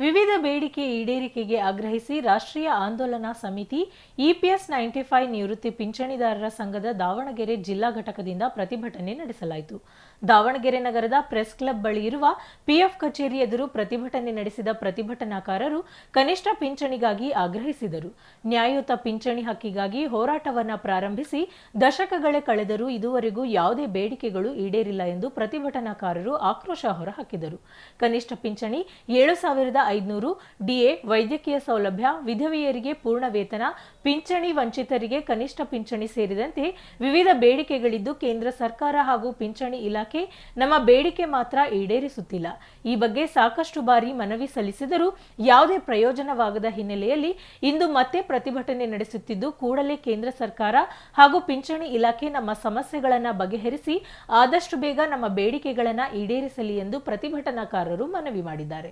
ವಿವಿಧ ಬೇಡಿಕೆ ಈಡೇರಿಕೆಗೆ ಆಗ್ರಹಿಸಿ ರಾಷ್ಟ್ರೀಯ ಆಂದೋಲನಾ ಸಮಿತಿ, ಇಪಿಎಸ್ ನೈಂಟಿ ಫೈವ್ ನಿವೃತ್ತಿ ಪಿಂಚಣಿದಾರರ ಸಂಘದ ದಾವಣಗೆರೆ ಜಿಲ್ಲಾ ಘಟಕದಿಂದ ಪ್ರತಿಭಟನೆ ನಡೆಸಲಾಯಿತು. ದಾವಣಗೆರೆ ನಗರದ ಪ್ರೆಸ್ ಕ್ಲಬ್ ಬಳಿ ಇರುವ ಪಿಎಫ್ ಕಚೇರಿ ಎದುರು ಪ್ರತಿಭಟನೆ ನಡೆಸಿದ ಪ್ರತಿಭಟನಾಕಾರರು ಕನಿಷ್ಠ ಪಿಂಚಣಿಗಾಗಿ ಆಗ್ರಹಿಸಿದರು. ನ್ಯಾಯಯುತ ಪಿಂಚಣಿ ಹಕ್ಕಿಗಾಗಿ ಹೋರಾಟವನ್ನ ಪ್ರಾರಂಭಿಸಿ ದಶಕಗಳೇ ಕಳೆದರೂ ಇದುವರೆಗೂ ಯಾವುದೇ ಬೇಡಿಕೆಗಳು ಈಡೇರಿಲ್ಲ ಎಂದು ಪ್ರತಿಭಟನಾಕಾರರು ಆಕ್ರೋಶ ಹೊರಹಾಕಿದರು. ಕನಿಷ್ಠ ಪಿಂಚಣಿ ಏಳು ಸಾವಿರದ ಐದುನೂರು ಡಿಎ ವೈದ್ಯಕೀಯ ಸೌಲಭ್ಯ, ವಿಧವೆಯರಿಗೆ ಪೂರ್ಣ ವೇತನ, ಪಿಂಚಣಿ ವಂಚಿತರಿಗೆ ಕನಿಷ್ಠ ಪಿಂಚಣಿ ಸೇರಿದಂತೆ ವಿವಿಧ ಬೇಡಿಕೆಗಳಿದ್ದು ಕೇಂದ್ರ ಸರ್ಕಾರ ಹಾಗೂ ಪಿಂಚಣಿ ಇಲಾಖೆ ನಮ್ಮ ಬೇಡಿಕೆ ಮಾತ್ರ ಈಡೇರಿಸುತ್ತಿಲ್ಲ. ಈ ಬಗ್ಗೆ ಸಾಕಷ್ಟು ಬಾರಿ ಮನವಿ ಸಲ್ಲಿಸಿದರೂ ಯಾವುದೇ ಪ್ರಯೋಜನವಾಗದ ಹಿನ್ನೆಲೆಯಲ್ಲಿ ಇಂದು ಮತ್ತೆ ಪ್ರತಿಭಟನೆ ನಡೆಸುತ್ತಿದ್ದು ಕೂಡಲೇ ಕೇಂದ್ರ ಸರ್ಕಾರ ಹಾಗೂ ಪಿಂಚಣಿ ಇಲಾಖೆ ನಮ್ಮ ಸಮಸ್ಯೆಗಳನ್ನು ಬಗೆಹರಿಸಿ ಆದಷ್ಟು ಬೇಗ ನಮ್ಮ ಬೇಡಿಕೆಗಳನ್ನು ಈಡೇರಿಸಲಿ ಎಂದು ಪ್ರತಿಭಟನಾಕಾರರು ಮನವಿ ಮಾಡಿದ್ದಾರೆ.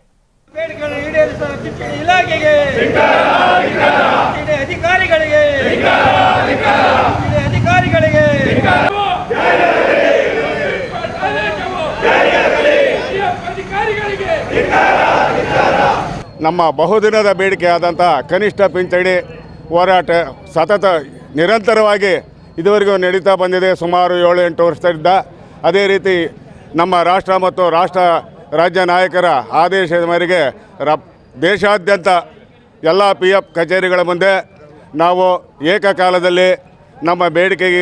ಬೇಡಿಕೆಗಳನ್ನು ಈಡೇರಿಸಲು ಪಿಂಚಣಿ ಇಲಾಖೆಗೆ. ಅಧಿಕಾರಿಗಳಿಗೆ. ಅಧಿಕಾರಿಗಳಿಗೆ. ನಮ್ಮ ಬಹುದಿನದ ಬೇಡಿಕೆಯಾದಂಥ ಕನಿಷ್ಠ ಪಿಂಚಣಿ ಹೋರಾಟ ಸತತ ನಿರಂತರವಾಗಿ ಇದುವರೆಗೂ ನಡೀತಾ ಬಂದಿದೆ. ಸುಮಾರು ಏಳು ಎಂಟು ವರ್ಷದಿಂದ ಅದೇ ರೀತಿ ನಮ್ಮ ರಾಷ್ಟ್ರ ಮತ್ತು ರಾಷ್ಟ್ರ ರಾಜ್ಯ ನಾಯಕರ ಆದೇಶದ ಮೇರೆಗೆ ದೇಶಾದ್ಯಂತ ಎಲ್ಲ ಪಿ ಎಫ್ ಕಚೇರಿಗಳ ಮುಂದೆ ನಾವು ಏಕಕಾಲದಲ್ಲಿ ನಮ್ಮ ಬೇಡಿಕೆಗೆ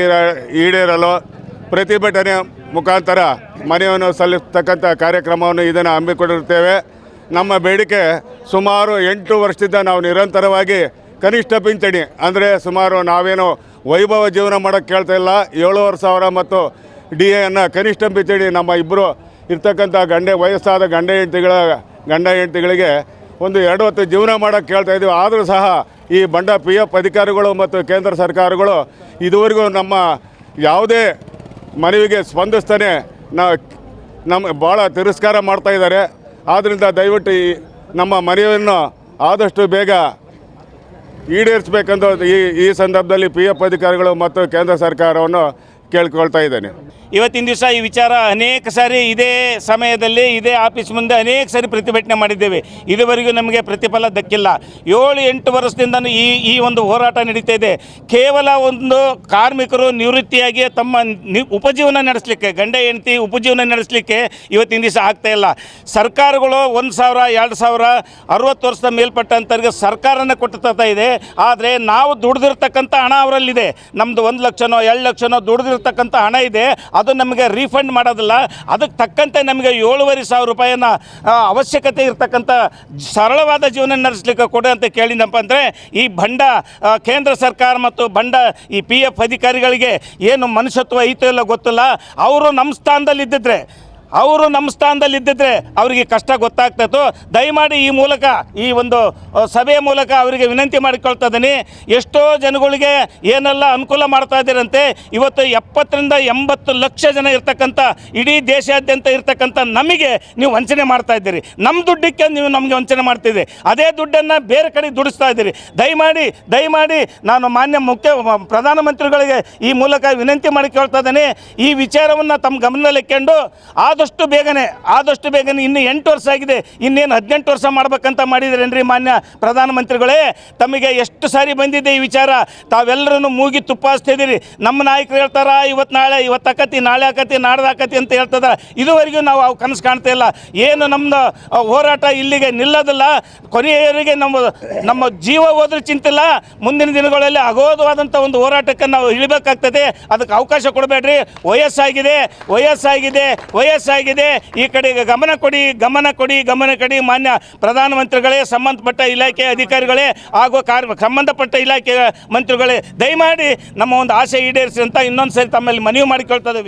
ಈಡೇರಲು ಪ್ರತಿಭಟನೆ ಮುಖಾಂತರ ಮನೆಯನ್ನು ಸಲ್ಲಿಸ್ತಕ್ಕಂಥ ಕಾರ್ಯಕ್ರಮವನ್ನು ಇದನ್ನು ಹಮ್ಮಿಕೊಂಡಿರುತ್ತೇವೆ. ನಮ್ಮ ಬೇಡಿಕೆ ಸುಮಾರು ಎಂಟು ವರ್ಷದಿಂದ ನಾವು ನಿರಂತರವಾಗಿ ಕನಿಷ್ಠ ಪಿಂಚಣಿ, ಅಂದರೆ ಸುಮಾರು ನಾವೇನು ವೈಭವ ಜೀವನ ಮಾಡೋಕ್ಕೆ ಕೇಳ್ತಾ ಇಲ್ಲ. ಏಳುವರೆ ಸಾವಿರ ಮತ್ತು ಡಿ ಎನ್ನು ಕನಿಷ್ಠ ಪಿಂಚಣಿ ನಮ್ಮ ಇಬ್ಬರು ಇರ್ತಕ್ಕಂಥ ಗಂಡೆ, ವಯಸ್ಸಾದ ಗಂಡ ಹೆಂಡತಿಗಳ, ಗಂಡ ಹೆಂಡತಿಗಳಿಗೆ ಒಂದು ಎರಡು ಹೊತ್ತು ಜೀವನ ಮಾಡೋಕ್ಕೆ ಕೇಳ್ತಾ ಇದ್ದೀವಿ ಆದರೂ ಸಹ ಈ ಬಂಡ ಪಿ ಎಫ್ ಅಧಿಕಾರಿಗಳು ಮತ್ತು ಕೇಂದ್ರ ಸರ್ಕಾರಗಳು ಇದುವರೆಗೂ ನಮ್ಮ ಯಾವುದೇ ಮನವಿಗೆ ಸ್ಪಂದಿಸ್ತಾನೆ ನಾ ನಮ್ಮ ಭಾಳ ತಿರಸ್ಕಾರ ಮಾಡ್ತಾ ಇದ್ದಾರೆ. ಆದ್ದರಿಂದ ದಯವಿಟ್ಟು ನಮ್ಮ ಮನವಿಯನ್ನು ಆದಷ್ಟು ಬೇಗ ಈಡೇರಿಸಬೇಕೆಂದು ಈ ಈ ಸಂದರ್ಭದಲ್ಲಿ ಪಿ ಎಫ್ ಅಧಿಕಾರಿಗಳು ಮತ್ತು ಕೇಂದ್ರ ಸರ್ಕಾರವನ್ನು ಕೇಳ್ಕೊಳ್ತಾ ಇದ್ದೇನೆ. ಇವತ್ತಿನ ದಿವಸ ಈ ವಿಚಾರ ಅನೇಕ ಸಾರಿ ಇದೇ ಸಮಯದಲ್ಲಿ, ಇದೇ ಆಫೀಸ್ ಮುಂದೆ ಅನೇಕ ಸಾರಿ ಪ್ರತಿಭಟನೆ ಮಾಡಿದ್ದೇವೆ. ಇದುವರೆಗೂ ನಮಗೆ ಪ್ರತಿಫಲ ದಕ್ಕಿಲ್ಲ. ಏಳು ಎಂಟು ವರ್ಷದಿಂದ ಈ ಈ ಒಂದು ಹೋರಾಟ ನಡೀತಾ ಇದೆ. ಕೇವಲ ಒಂದು ಕಾರ್ಮಿಕರು ನಿವೃತ್ತಿಯಾಗಿ ತಮ್ಮ ಉಪಜೀವನ ನಡೆಸಲಿಕ್ಕೆ, ಗಂಡ, ಹೆಂಡತಿ ಉಪಜೀವನ ನಡೆಸಲಿಕ್ಕೆ ಇವತ್ತಿನ ದಿವಸ ಆಗ್ತಾ ಇಲ್ಲ. ಸರ್ಕಾರಗಳು ಒಂದು ಸಾವಿರ, ಎರಡು ಸಾವಿರ, ಅರುವತ್ತು ವರ್ಷದ ಮೇಲ್ಪಟ್ಟಂಥವ್ರಿಗೆ ಸರ್ಕಾರನ ಕೊಡ್ತಾ ಇದೆ. ಆದರೆ ನಾವು ದುಡ್ದಿರ್ತಕ್ಕಂಥ ಹಣ ಅವರಲ್ಲಿದೆ. ನಮ್ಮದು ಒಂದು ಲಕ್ಷನೋ, ಎರಡು ಲಕ್ಷನೋ ದುಡ್ದಿರ್ತಕ್ಕಂಥ ಹಣ ಇದೆ, ಅದು ನಮಗೆ ರೀಫಂಡ್ ಮಾಡೋದಿಲ್ಲ. ಅದಕ್ಕೆ ತಕ್ಕಂತೆ ನಮಗೆ ಏಳುವರೆ ಸಾವಿರ ರೂಪಾಯಿನ ಅವಶ್ಯಕತೆ ಇರತಕ್ಕಂಥ ಸರಳವಾದ ಜೀವನ ನಡೆಸಲಿಕ್ಕೆ ಕೊಡು ಅಂತ ಕೇಳಿದಪ್ಪ ಅಂದರೆ ಈ ಬಂಡ ಕೇಂದ್ರ ಸರ್ಕಾರ ಮತ್ತು ಬಂಡ ಈ ಪಿ ಎಫ್ ಅಧಿಕಾರಿಗಳಿಗೆ ಏನು ಮನುಷ್ಯತ್ವ ಐತೋ ಇಲ್ಲ ಗೊತ್ತಿಲ್ಲ. ಅವರು ನಮ್ಮ ಸ್ಥಾನದಲ್ಲಿ ಅವರು ನಮ್ಮ ಸ್ಥಾನದಲ್ಲಿ ಇದ್ದಿದ್ರೆ ಅವರಿಗೆ ಕಷ್ಟ ಗೊತ್ತಾಗ್ತಾಯಿತ್ತು ದಯಮಾಡಿ ಈ ಮೂಲಕ, ಈ ಒಂದು ಸಭೆಯ ಮೂಲಕ ಅವರಿಗೆ ವಿನಂತಿ ಮಾಡಿಕೊಳ್ತಾ ಇದ್ದೀನಿ ಎಷ್ಟೋ ಜನಗಳಿಗೆ ಏನೆಲ್ಲ ಅನುಕೂಲ ಮಾಡ್ತಾ ಇದ್ದೀರಂತೆ, ಇವತ್ತು ಎಪ್ಪತ್ತರಿಂದ ಎಂಬತ್ತು ಲಕ್ಷ ಜನ ಇರ್ತಕ್ಕಂಥ, ಇಡೀ ದೇಶಾದ್ಯಂತ ಇರ್ತಕ್ಕಂಥ ನಮಗೆ ನೀವು ವಂಚನೆ ಮಾಡ್ತಾ ಇದ್ದೀರಿ. ನಮ್ಮ ದುಡ್ಡಕ್ಕೆ ನೀವು ನಮಗೆ ವಂಚನೆ ಮಾಡ್ತಿದ್ದೀರಿ ಅದೇ ದುಡ್ಡನ್ನು ಬೇರೆ ಕಡೆ ದುಡಿಸ್ತಾ ಇದ್ದೀರಿ. ದಯಮಾಡಿ ದಯಮಾಡಿ ನಾನು ಮಾನ್ಯ ಮುಖ್ಯ ಪ್ರಧಾನಮಂತ್ರಿಗಳಿಗೆ ಈ ಮೂಲಕ ವಿನಂತಿ ಮಾಡಿ ಕೇಳ್ತಾ ಇದ್ದೇನೆ ಈ ವಿಚಾರವನ್ನು ತಮ್ಮ ಗಮನದಲ್ಲಿ ಇಟ್ಕೊಂಡು ಆದಷ್ಟು ಬೇಗನೆ ಆದಷ್ಟು ಬೇಗನೆ ಇನ್ನು ಎಂಟು ವರ್ಷ ಆಗಿದೆ, ಇನ್ನೇನು ಹದಿನೆಂಟು ವರ್ಷ ಮಾಡ್ಬೇಕಂತ ಮಾಡಿದ್ರೇನ್ರಿ ಮಾನ್ಯ ಪ್ರಧಾನಮಂತ್ರಿಗಳೇ? ತಮಗೆ ಎಷ್ಟು ಸಾರಿ ಬಂದಿದೆ ಈ ವಿಚಾರ? ತಾವೆಲ್ಲರೂ ಮೂಗಿ ತುಪ್ಪಾಸ್ತಿದ್ದೀರಿ ನಮ್ಮ ನಾಯಕರು ಹೇಳ್ತಾರ ಇವತ್ತು ನಾಳೆ ಇವತ್ತು ಆಕತಿ, ನಾಳೆ ಆಕತಿ, ನಾಡ್ದು ಆಕತಿ ಅಂತ ಹೇಳ್ತದ. ಇದುವರೆಗೂ ನಾವು ಅವು ಕನಸು ಕಾಣ್ತಾ ಇಲ್ಲ. ಏನು ನಮ್ಮದು ಹೋರಾಟ ಇಲ್ಲಿಗೆ ನಿಲ್ಲೋದಿಲ್ಲ. ಕೊನೆಯವರಿಗೆ ನಮ್ಮ ನಮ್ಮ ಜೀವ ಹೋದ್ರೂ ಚಿಂತಿಲ್ಲ. ಮುಂದಿನ ದಿನಗಳಲ್ಲಿ ಅಗೋಧವಾದಂಥ ಒಂದು ಹೋರಾಟಕ್ಕೆ ನಾವು ಇಳಿಬೇಕಾಗ್ತದೆ. ಅದಕ್ಕೆ ಅವಕಾಶ ಕೊಡಬೇಡ್ರಿ. ವಯಸ್ಸಾಗಿದೆ ವಯಸ್ಸಾಗಿದೆ. ವಯಸ್ಸಾಗಿದೆ ಈ ಕಡೆಗೆ ಗಮನ ಕೊಡಿ ಗಮನ ಕೊಡಿ ಗಮನ ಕೊಡಿ. ಮಾನ್ಯ ಪ್ರಧಾನಮಂತ್ರಿಗಳೇ, ಸಂಬಂಧಪಟ್ಟ ಇಲಾಖೆ ಅಧಿಕಾರಿಗಳೇ ಹಾಗೂ ಕಾರ್ ಸಂಬಂಧಪಟ್ಟ ಇಲಾಖೆ ಮಂತ್ರಿಗಳೇ, ದಯಮಾಡಿ ನಮ್ಮ ಒಂದು ಆಸೆ ಈಡೇರಿಸಿ ಅಂತ ಇನ್ನೊಂದು ಸರಿ ತಮ್ಮಲ್ಲಿ ಮನವಿ ಮಾಡಿಕೊಳ್ತಾ ಇದ್ದೀವಿ.